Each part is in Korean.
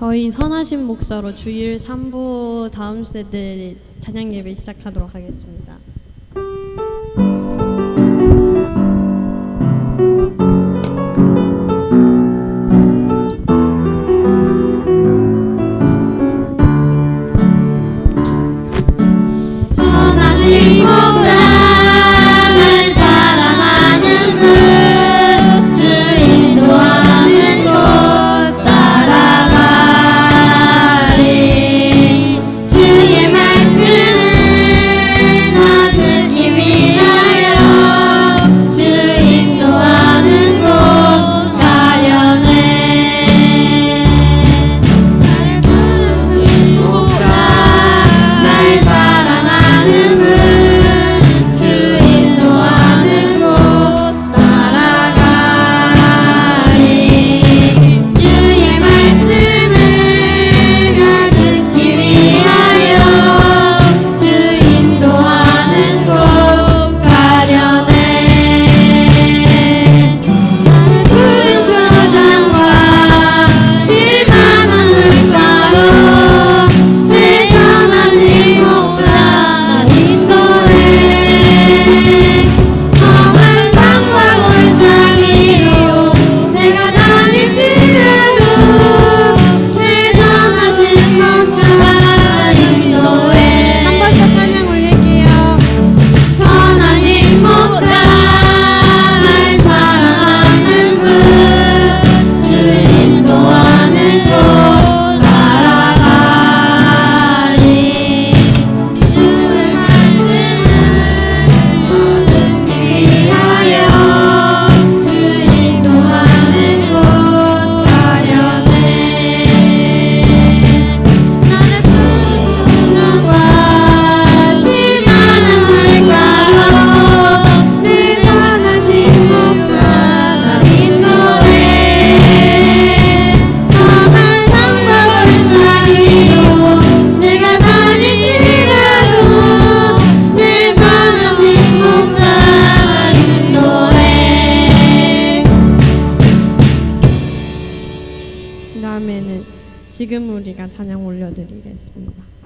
저희 선하신 목사로 주일 3부 다음 세대 찬양 예배 시작하도록 하겠습니다. 지금 우리가 찬양 올려드리겠습니다.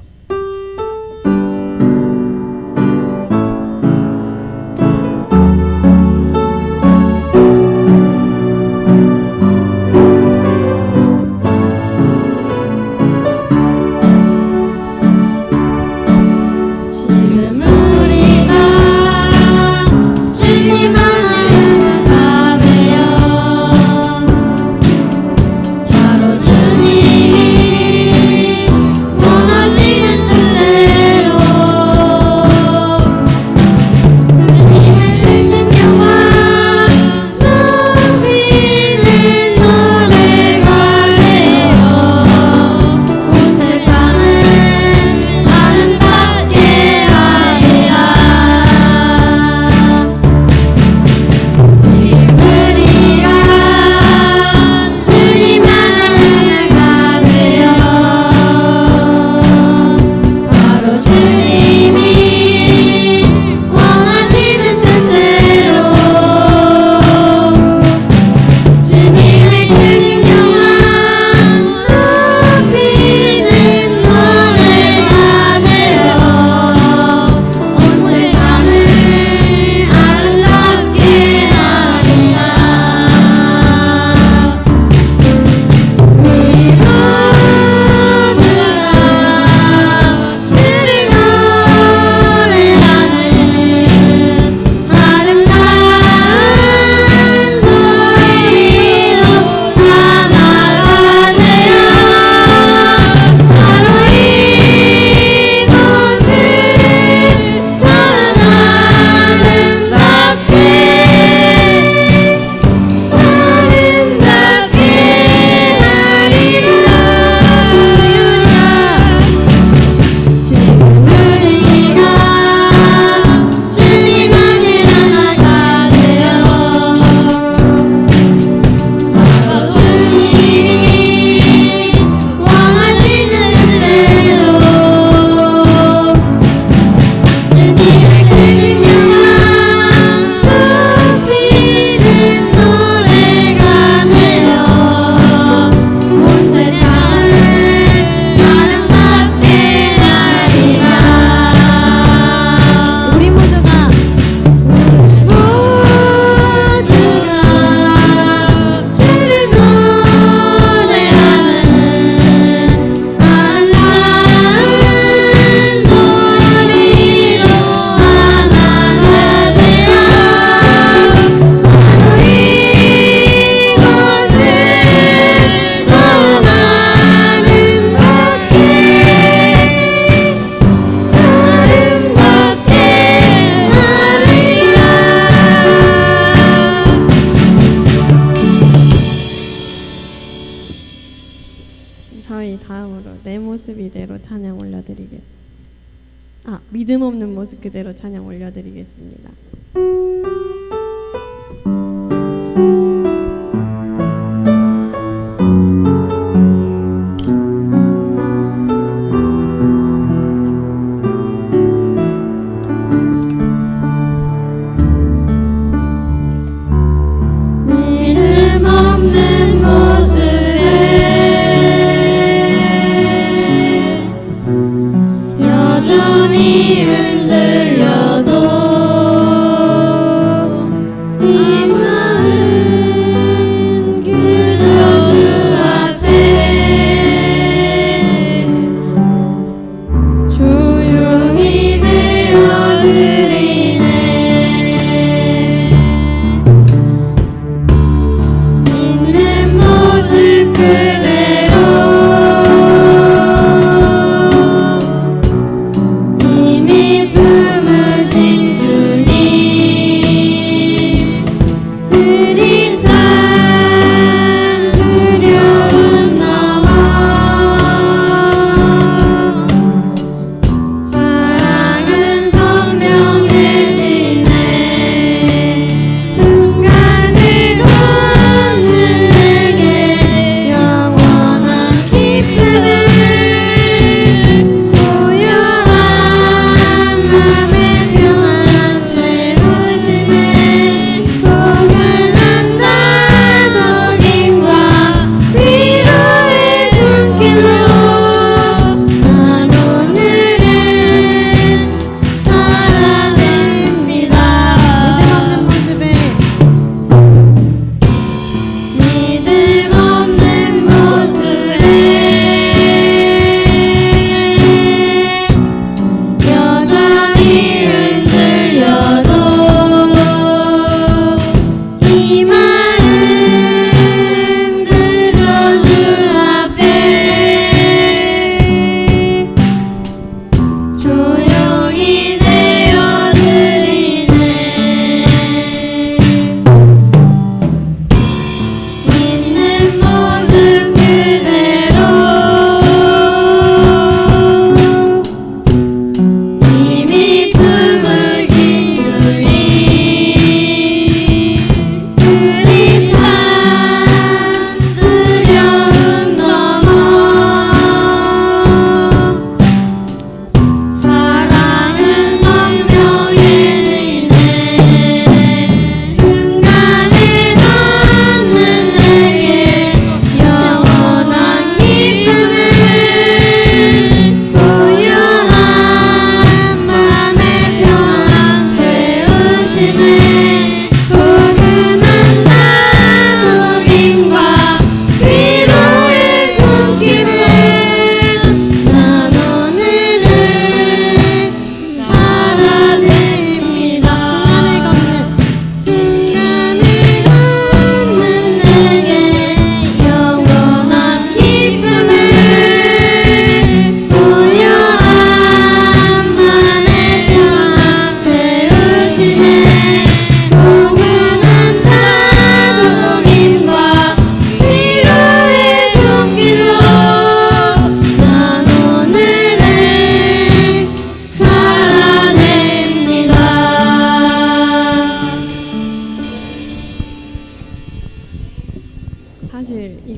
다음으로 내 모습 이대로 찬양 올려드리겠습니다. 아 믿음 없는 모습 그대로 찬양 올려드리겠습니다.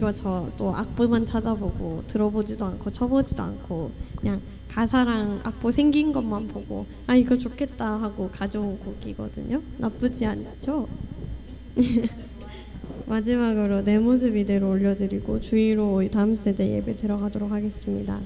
이거 저 또 악보만 찾아보고 들어보지도 않고 쳐보지도 않고 그냥 가사랑 악보 생긴 것만 보고 아 이거 좋겠다 하고 가져온 곡이거든요. 나쁘지 않죠? 마지막으로 내 모습 이대로 올려드리고 주의로 다음 세대 예배 들어가도록 하겠습니다.